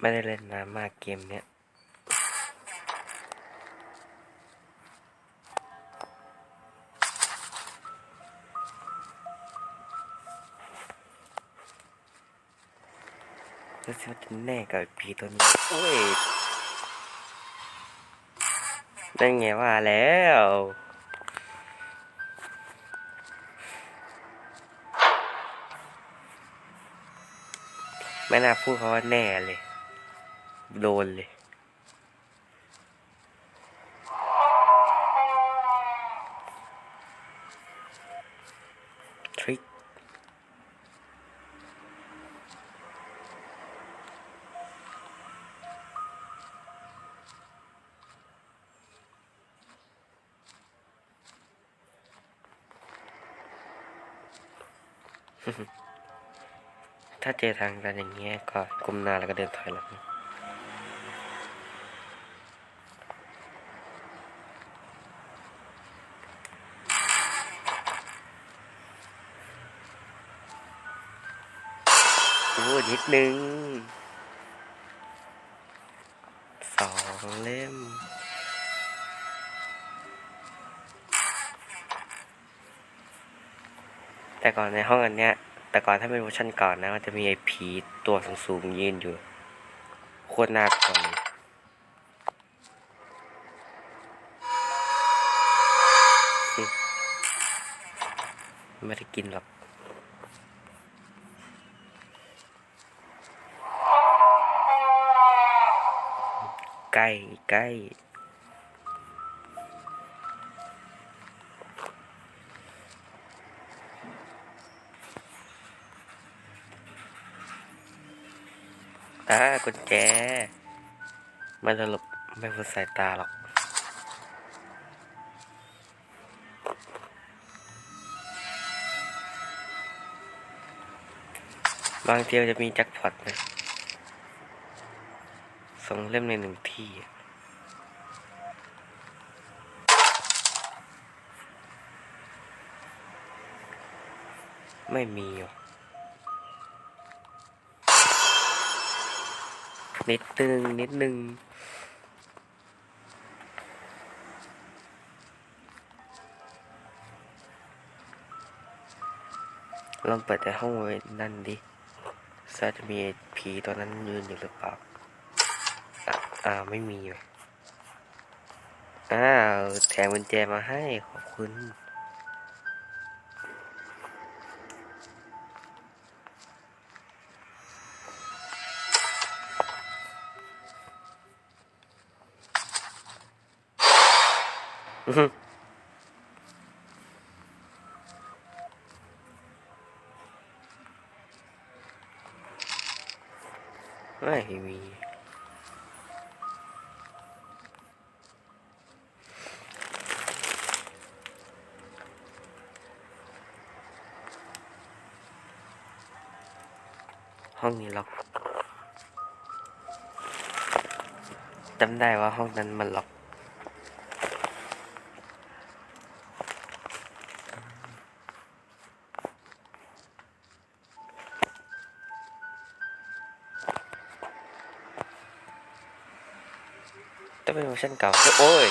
ไม่ได้เล่นนานมากเกมเนี้ยจะเชื่อจะแน่กับผีตัวนี้โอ้ยนั่นไงว่าแล้วไม่น่าพูดเขาว่าแน่เลย โดนเลยทริกถ้าเจอทางกันอย่างเงี้ยก็ก้มหน้าแล้วก็เดินถอยหลัง นิดนึงสองเล่ม แต่ก่อนในห้องอันเนี้ย แต่ก่อนถ้าเป็นเวอร์ชันก่อนนะมันจะมีไอ้ผีตัวสูงๆยืนอยู่ โคตรน่ากลัวเลยอืมไม่ได้กินหรอก ใกล้ใกล้อ่ากุญแจ ไม่สลบไม่พ้นสายตาหรอกบางทีมันจะมีแจ็คพอตนะ สองเล่มในหนึ่งที่ไม่มีหรอนิดนึง นิดนึง ลองเปิดแต่ห้องไว้นั่นดิซาจะมีผีตัวนั้นยืนอยู่หรือเปล่า อ่าไม่มีเลยอ้าวแถมกุญแจมาให้ขอบคุณอือหือไม่มี ห้องนี้ล็อกจำได้ว่าห้องนั้นมันล็อกถ้าเป็นเวอร์ชันเก่าโอ้ย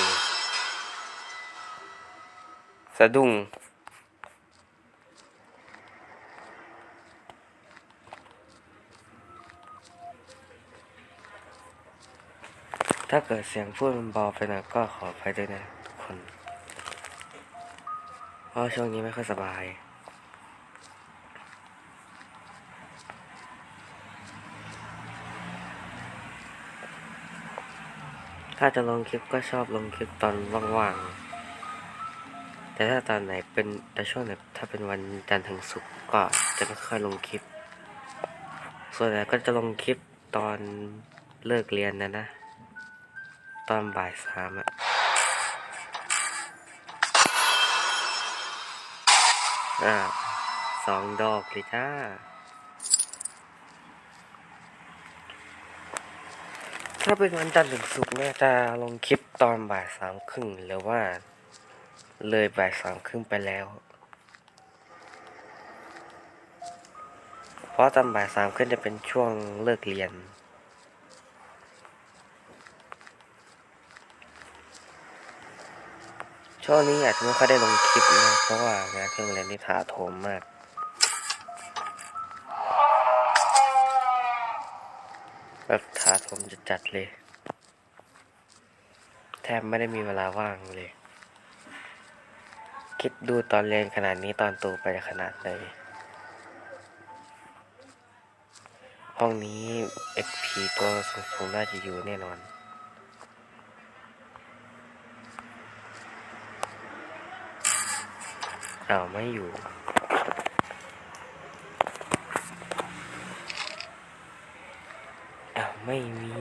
สะดุ้ง ถ้าเกิดเสียงพูดมันเบาไปหน่อยก็ขออภัยด้วยนะคนเพราะช่วงนี้ไม่ค่อยสบาย ถ้าจะลงคลิปก็ชอบลงคลิปตอนว่างๆ แต่ถ้าตอนไหนเป็นแต่ช่วงไหนถ้าเป็นวันจันทร์ถึงศุกร์ก็จะไม่ค่อยลงคลิป ส่วนใหญ่ก็จะลงคลิปตอนเลิกเรียนนะนะ ตอนบ่ายสามอะอ่าสองดอกเลยจ้า ถ้าเป็นวันจันทร์ถึงศุกร์เนี่ยจะลงคลิปตอนบ่ายสามครึ่งหรือว่า เลยบ่ายสามครึ่งไปแล้ว เพราะตอนบ่ายสามครึ่งจะเป็นช่วงเลิกเรียน ช่วงนี้อาจจะไม่ค่อยได้ลงคลิปนะ เพราะว่างานเครื่องเรียนนี่ถาโถมมาก แบบถาโถมจะจัดเลย แทบไม่ได้มีเวลาว่างเลย คิดดูตอนเรียนขนาดนี้ตอนโตไปขนาดไหนห้องนี้ XP ตัวสูงๆน่าจะอยู่แน่นอน อ้าไม่อยู่ อ้าว ไม่มี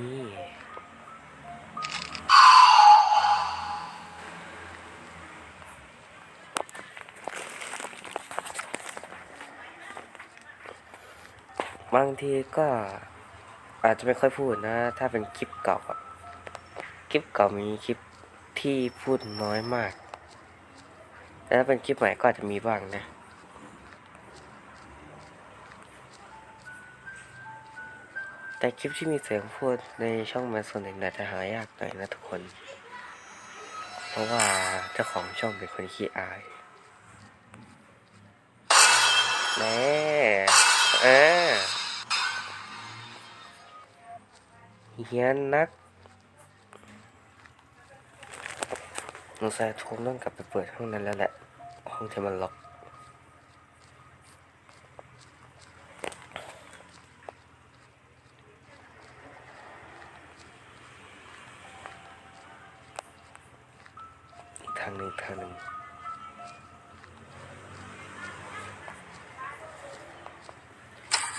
บางทีก็อาจจะไม่ค่อยพูดนะ ถ้าเป็นคลิปเก่าอะคลิปเก่ามีคลิปที่พูดน้อยมาก แต่ถ้าเป็นคลิปใหม่ก็อาจจะมีบ้างนะแต่คลิปที่มีเสียงพูดในช่องมาส่วนหนึ่งอาจจะหายากหน่อยนะทุกคน เพราะว่าเจ้าของช่องเป็นคนขี้อายแน่เออเฮียนนัก งสัยคงต้องกลับไปเปิดห้องนั้นแล้วแหละ ห้องที่มันล็อก อีกทางหนึ่งทางหนึ่ง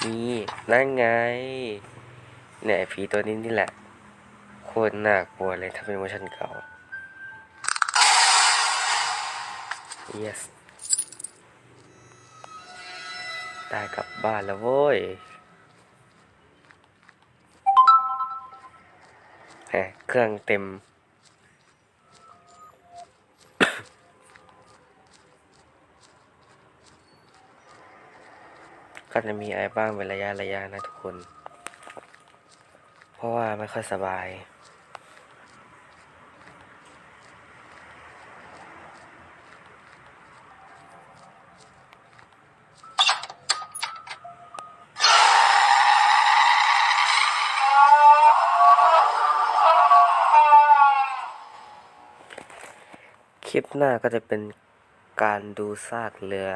นี่นั่นไงเนี่ยผีตัวนี้นี่แหละ โคตรน่ากลัวเลยถ้าเป็นเวอร์ชันเก่า yes ได้กลับบ้านแล้วโว้ยแหมเครื่องเต็ม ก็จะมีไอบ้างเป็นระยะระยะนะทุกคน เพราะว่าไม่ค่อยสบาย ลิปหน้าก็จะเป็นการดูซากเรือ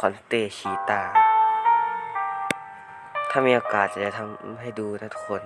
คอนเตชีตา ถ้ามีโอกาสจะทำให้ดูนะทุกคน